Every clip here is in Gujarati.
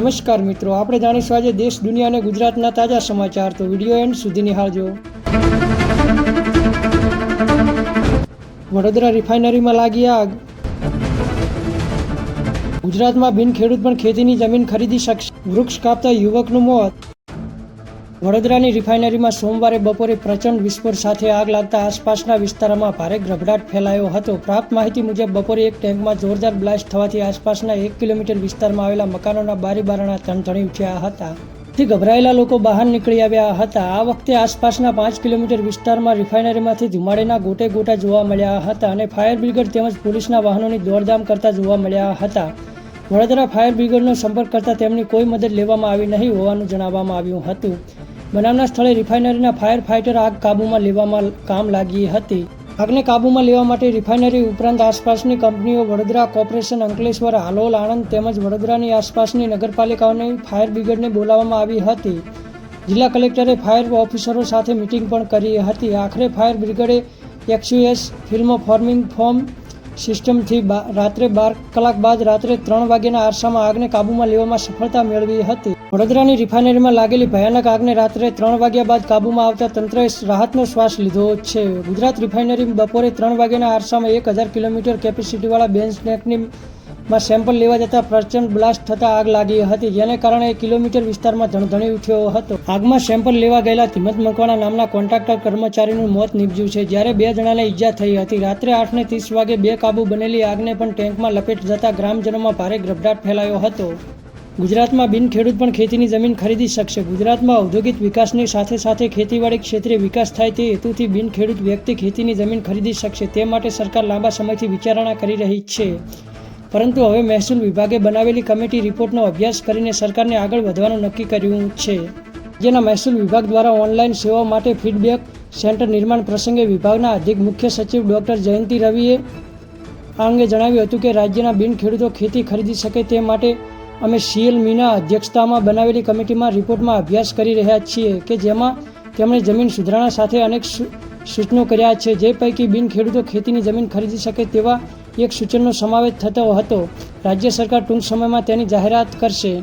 નમસ્કાર મિત્રો, આપણે જાણીશું આજે દેશ, દુનિયા અને ગુજરાતના તાજા સમાચાર. તો વીડિયો એન્ડ સુધી નિહાળજો. વડોદરા રિફાઇનરીમાં લાગી આગ. ગુજરાતમાં બિન ખેડૂત પણ ખેતીની જમીન ખરીદી શકશે. વૃક્ષ કાપતા યુવકનું મોત. વડોદરાની રિફાઇનરીમાં સોમવારે બપોરે પ્રચંડ વિસ્ફોટ સાથે આગ લાગતા આસપાસના વિસ્તારોમાં ભારે ગભરાટ ફેલાયો હતો. પ્રાપ્ત માહિતી મુજબ, બપોરે એક ટેન્કમાં જોરદાર બ્લાસ્ટ થવાથી આસપાસના એક કિલોમીટર વિસ્તારમાં આવેલા મકાનોના બારી બારણા તણતણી ઉઠ્યા હતા. થી ગભરાયેલા લોકો બહાર નીકળી આવ્યા હતા. આ વખતે આસપાસના પાંચ કિલોમીટર વિસ્તારમાં રિફાઇનરીમાંથી ધુમાડેના ગોટે ગોટા જોવા મળ્યા હતા અને ફાયર બ્રિગેડ તેમજ પોલીસના વાહનોની દોડધામ કરતા જોવા મળ્યા હતા. વડોદરા ફાયર બ્રિગેડનો સંપર્ક કરતા તેમની કોઈ મદદ લેવામાં આવી નહીં હોવાનું જણાવવામાં આવ્યું હતું. બનાવના સ્થળે રિફાઇનરીના ફાયર ફાઇટર આગ કાબૂમાં લેવામાં કામ લાગી હતી. આગને કાબૂમાં લેવા માટે રિફાઇનરી ઉપરાંત આસપાસની કંપનીઓ વડોદરા કોર્પોરેશન, અંકલેશ્વર, હાલોલ, આણંદ તેમજ વડોદરાની આસપાસની નગરપાલિકાઓની ફાયર બ્રિગેડને બોલાવવામાં આવી હતી. જિલ્લા કલેક્ટરે ફાયર ઓફિસરો સાથે મિટિંગ પણ કરી હતી. આખરે ફાયર બ્રિગેડે એક્સયુએસ ફિલ્મ ફોર્મિંગ ફોર્મ સિસ્ટમથી રાત્રે બાર કલાક બાદ રાત્રે ત્રણ વાગ્યાના આરસામાં આગને કાબૂમાં લેવામાં સફળતા મેળવી હતી. વડોદરાની રિફાઇનરીમાં લાગેલી ભયાનક આગને રાત્રે ત્રણ વાગ્યા બાદ કાબૂમાં આવતા તંત્રએ રાહતનો શ્વાસ લીધો છે. ગુજરાત રિફાઇનરી બપોરે ત્રણ વાગ્યાના આરસામાં એક હજાર કિલોમીટર કેપેસિટીવાળા બેન્ચનેકની માં સેમ્પલ લેવા જતાં પ્રચંડ બ્લાસ્ટ થતાં આગ લાગી હતી, જેને કારણે કિલોમીટર વિસ્તારમાં ધણધણી ઉઠ્યો હતો. આગમાં સેમ્પલ લેવા ગયેલા ધિમત મકવાણા નામના કોન્ટ્રાક્ટર કર્મચારીનું મોત નીપજ્યું છે, જ્યારે બે જણાને ઈજા થઈ હતી. રાત્રે આઠને ત્રીસ વાગે બે કાબુ બનેલી આગને પણ ટેન્કમાં લપેટ જતાં ગ્રામજનોમાં ભારે ગભરાટ ફેલાયો હતો. ગુજરાતમાં બિન ખેડૂત પણ ખેતીની જમીન ખરીદી શકશે. ગુજરાતમાં ઔદ્યોગિક વિકાસની સાથે સાથે ખેતીવાડી ક્ષેત્રે વિકાસ થાય તે હેતુથી બિન ખેડૂત વ્યક્તિ ખેતીની જમીન ખરીદી શકશે. તે માટે સરકાર લાંબા સમયથી વિચારણા કરી રહી છે. પરંતુ હવે મહેસૂલ વિભાગે બનાવેલી કમિટી રિપોર્ટનો અભ્યાસ કરીને સરકારને આગળ વધવાનું નક્કી કર્યું છે. જેના મહેસૂલ વિભાગ દ્વારા ઓનલાઈન સેવાઓ માટે ફીડબેક સેન્ટર નિર્માણ પ્રસંગે વિભાગના અધિક મુખ્ય સચિવ ડૉક્ટર જયંતિ રવિએ આ અંગે જણાવ્યું હતું કે રાજ્યના બિન ખેડૂતો ખેતી ખરીદી શકે તે માટે અમે સીએલ મીના અધ્યક્ષતામાં બનાવેલી કમિટીમાં રિપોર્ટમાં અભ્યાસ કરી રહ્યા છીએ કે જેમાં તેમણે જમીન સુધારણા સાથે અનેક સૂચનો કર્યા છે. જે પૈકી બિન ખેડૂતો ખેતીની જમીન ખરીદી શકે તેવા એક સૂચનનો સમાવેશ થતો હતો. રાજ્ય સરકાર ટૂંક સમયમાં તેની જાહેરાત કરશે.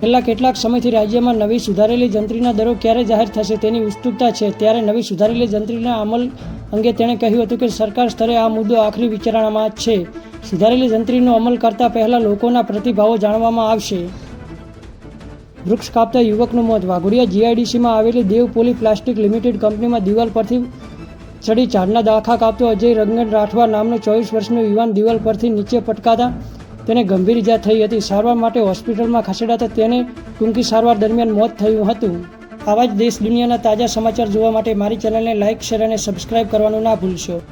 છેલ્લા કેટલાક સમયથી રાજ્યમાં નવી સુધારેલી જંત્રીના દરો ક્યારે જાહેર થશે તેની ઉત્સુકતા છે. ત્યારે નવી સુધારેલી જંત્રીના અમલ અંગે તેણે કહ્યું હતું કે સરકાર સ્તરે આ મુદ્દો આખરી વિચારણામાં છે. સુધારેલી જંત્રીનો અમલ કરતા પહેલા લોકોના પ્રતિભાવો જાણવામાં આવશે. વૃક્ષ કાપતા યુવકનું મોત. વાઘોડિયા જીઆઈડીસીમાં આવેલી દેવ પોલી પ્લાસ્ટિક લિમિટેડ કંપનીમાં દિવાલ પરથી ચડી ઝાડના દાખા કાપતો અજય રંગન રાઠવા નામનો ચોવીસ વર્ષનો યુવાન દિવાલ પરથી નીચે પટકાતા તેને ગંભીર ઇજા થઈ હતી. સારવાર માટે હોસ્પિટલમાં ખસેડાતા તેને ટૂંકી સારવાર દરમિયાન મોત થયું હતું. આવા જ દેશ દુનિયાના તાજા સમાચાર જોવા માટે મારી ચેનલને લાઇક શેર અને સબસ્ક્રાઇબ કરવાનું ના ભૂલશો.